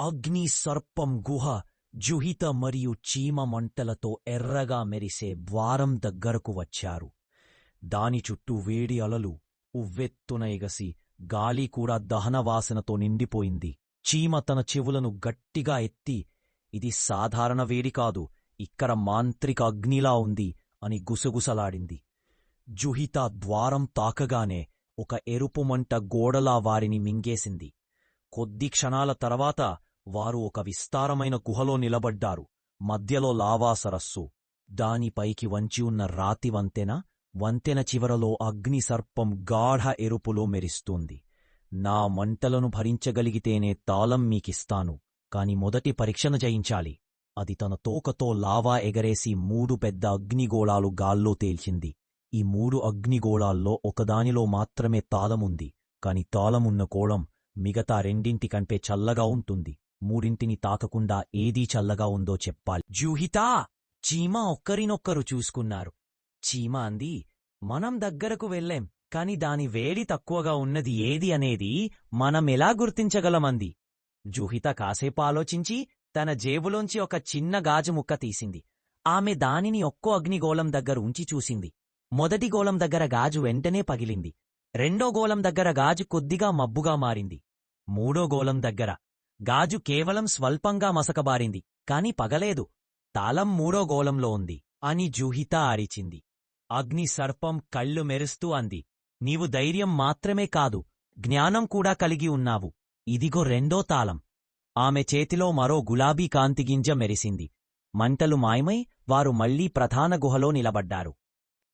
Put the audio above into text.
అగ్ని సర్పం గుహ జుహిత మరియు చీమ మంటలతో ఎర్రగా మెరిసే ద్వారం దగ్గరకు వచ్చారు. దాని చుట్టూ వేడి అలలు ఉవ్వెత్తున ఎగసి గాలి కూడా దహనవాసనతో నిండిపోయింది. చీమ తన చెవులను గట్టిగా ఎత్తి ఇది సాధారణ వేడి కాదు ఇక్కడ మాంత్రిక అగ్నిలా ఉంది అని గుసగుసలాడింది. జుహిత ద్వారం తాకగానే ఒక ఎరుపు మంట గోడలా వారిని మింగేసింది. కొద్ది క్షణాల తర్వాత వారు ఒక విస్తారమైన గుహలో నిలబడ్డారు. మధ్యలో లావా సరస్సు. దానిపైకి వంచి ఉన్న రాతి వంతెన వంతెన చివరలో అగ్నిసర్పం గాఢ ఎరుపులో మెరిస్తుంది. నా మంటలను భరించగలిగితేనే తాళం మీకిస్తాను కాని మొదటి పరీక్షను జయించాలి. అది తన తోకతో లావా ఎగరేసి మూడు పెద్ద అగ్నిగోళాలు గాల్లో తేల్చింది. ఈ మూడు అగ్నిగోళాల్లో ఒకదానిలో మాత్రమే తాళముంది కాని తాళమున్న కోళం మిగతా రెండింటికంటే చల్లగా ఉంటుంది. మూడింటిని తాకకుండా ఏదీ చల్లగా ఉందో చెప్పాలి. జూహితా! చీమ ఒక్కరినొక్కరు చూసుకున్నారు. చీమ అంది మనం దగ్గరకు వెళ్ళేం కాని దాని వేడి తక్కువగా ఉన్నది ఏది అనేది మనమెలా గుర్తించగలమంది? జూహిత కాసేపు ఆలోచించి తన జేబులోంచి ఒక చిన్న గాజు ముక్క తీసింది. ఆమె దానిని ఒక్కో అగ్నిగోళం దగ్గర ఉంచి చూసింది. మొదటి గోళం దగ్గర గాజు వెంటనే పగిలింది. రెండో గోళం దగ్గర గాజు కొద్దిగా మబ్బుగా మారింది. మూడో గోళం దగ్గర గాజు కేవలం స్వల్పంగా మసకబారింది కాని పగలేదు. తాళం మూడో గోళంలో ఉంది. అని జూహిత అరిచింది. అగ్ని సర్పం కళ్ళు మెరుస్తూ అంది. నీవు ధైర్యం మాత్రమే కాదు జ్ఞానం కూడా కలిగి ఉన్నావు. ఇదిగో రెండో తాళం. ఆమె చేతిలో మరో గులాబీ కాంతిగింజ మెరిసింది. మంటలు మాయమై వారు మళ్ళీ ప్రధాన గుహలో నిలబడ్డారు.